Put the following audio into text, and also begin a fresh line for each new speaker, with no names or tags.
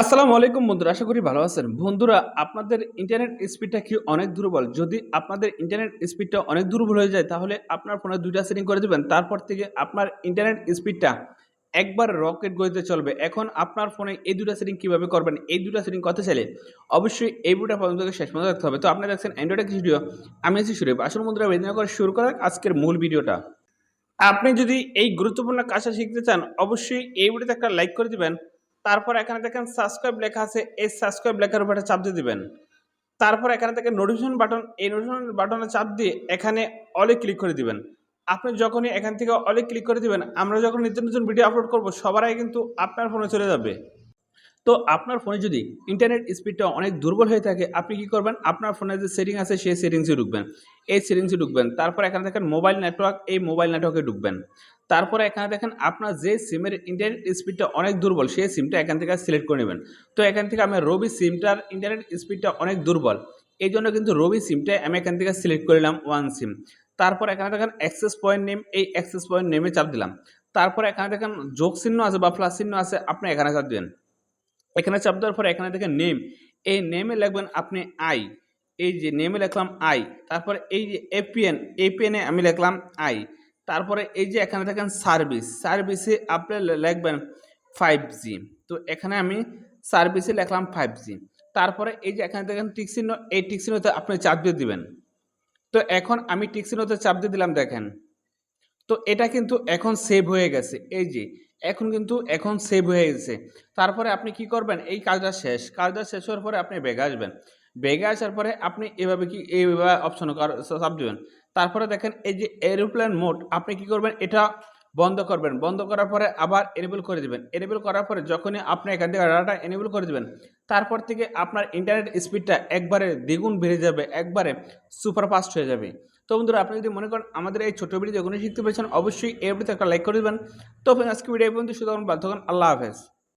আসসালামু আলাইকুম বন্ধুরা, আশা করি ভালো আছেন। বন্ধুরা, আপনাদের ইন্টারনেট স্পিডটা কি অনেক দুর্বল? যদি আপনাদের ইন্টারনেট স্পিডটা অনেক দুর্বল হয়ে যায়, তাহলে আপনার ফোনে দুইটা সেটিং করে দেবেন। তারপর থেকে আপনার ইন্টারনেট স্পিডটা একবার রকেট গতিতে চলবে। এখন আপনার ফোনে এই দুটা সেটিং কীভাবে করবেন, এই দুটা সেটিং করতে চাইলে অবশ্যই এই প্রথম থেকে শেষ পর্যন্ত দেখতে হবে। তো আপনারা দেখছেন অ্যান্ড্রয়েড ভিডিও আমি আছি শুরু আসল বন্ধুরা বেদনা করে শুরু করার আজকের মূল ভিডিওটা আপনি যদি এই গুরুত্বপূর্ণ কাজটা শিখতে চান, অবশ্যই এই ভিডিওতে একটা লাইক করে দিবেন। তারপর এখানে দেখেন সাবস্ক্রাইব লেখা আছে, এই সাবস্ক্রাইব লেখার উপরে চাপ দিয়ে দিবেন। তারপর এখানে থেকে নোটিফিকেশন বাটন এই নোটিফিকেশন বাটনে চাপ দিয়ে এখানে অলে ক্লিক করে দিবেন। আপনি যখনই এখান থেকে অলে ক্লিক করে দিবেন, আমরা যখন নিত্য নতুন ভিডিও আপলোড করব, সবার আগে কিন্তু আপনার ফোনে চলে যাবে। তো আপনার ফোনে যদি ইন্টারনেট স্পিডটা অনেক দুর্বল হয়ে থাকে, আপনি কি করবেন? আপনার ফোনে যে সেটিং আছে, সেই সেটিংসে ঢুকবেন। এই সেটিংসে ঢুকবেন। তারপর এখানে দেখেন মোবাইল নেটওয়ার্ক এই মোবাইল নেটওয়ার্কে ঢুকবেন। তারপরে এখানে দেখেন আপনার যে সিমের ইন্টারনেট স্পিডটা অনেক দুর্বল, সেই সিমটা এখান থেকে সিলেক্ট করে নেবেন। তো এখান থেকে আমি রবি সিমটার ইন্টারনেট স্পিডটা অনেক দুর্বল। এই জন্য কিন্তু রবি সিমটা আমি এখান থেকে সিলেক্ট করে নিলাম ওয়ান সিম তারপর এখানে দেখেন অ্যাক্সেস পয়েন্ট নেম এই অ্যাক্সেস পয়েন্ট নেমে চাপ দিলাম। তারপরে এখানে দেখেন যোগ চিহ্ন আছে বা প্লাস চিহ্ন আছে, আপনি এখানে চাপ দিবেন। এখানে চাপ দেওয়ার পরে এখানে দেখেন নেম এই নেমে লিখবেন আপনি আই এই যে নেমে লিখলাম আই তারপরে এই যে এপিএন এপিএনে আমি লিখলাম আই তারপরে এই যে এখানে দেখেন সার্ভিস সার্ভিসে আপনি লিখবেন ফাইভ জি তো এখানে আমি সার্ভিসে লিখলাম ফাইভ জি তারপরে এই যে এখানে দেখেন টিকচিহ্ন এই টিকচিহ্নতে আপনি চাপ দিয়ে দিবেন। তো এখন আমি টিকচিহ্নতে চাপ দিয়ে দিলাম দেখেন। তো এটা কিন্তু এখন সেভ হয়ে গেছে। এই যে, এখন কিন্তু, এখন সেভ হয়ে গেছে। তারপরে আপনি কি করবেন? এই কাজটা শেষ। কাজটা শেষ হওয়ার পরে আপনি বেগে আসবেন। বেগে আসার পরে আপনি এভাবে কি, এইভাবে অপশন চাপ দেবেন তারপরে দেখেন এই যে এরোপ্লেন মোড আপনি কি করবেন? এটা বন্ধ করবেন। বন্ধ করার পরে আবার এনেবল করে দেবেন। এনেবল করার পরে যখনই আপনি এখান থেকে ডাটা এনেবল করে দেবেন, তারপর থেকে আপনার ইন্টারনেট স্পিডটা একবারে দ্বিগুণ বেড়ে যাবে, একবারে সুপারফাস্ট হয়ে যাবে। তো বন্ধুরা, আপনি যদি মনে করেন আমাদের এই ছোটো ভিডিও যেগুলো শিখতে পেরেছেন, অবশ্যই এই ভিডিওতে একটা লাইক করে দেবেন। তো আজকে ভিডিও পর্যন্ত শুধু বাধ্য আল্লাহ হাফেজ।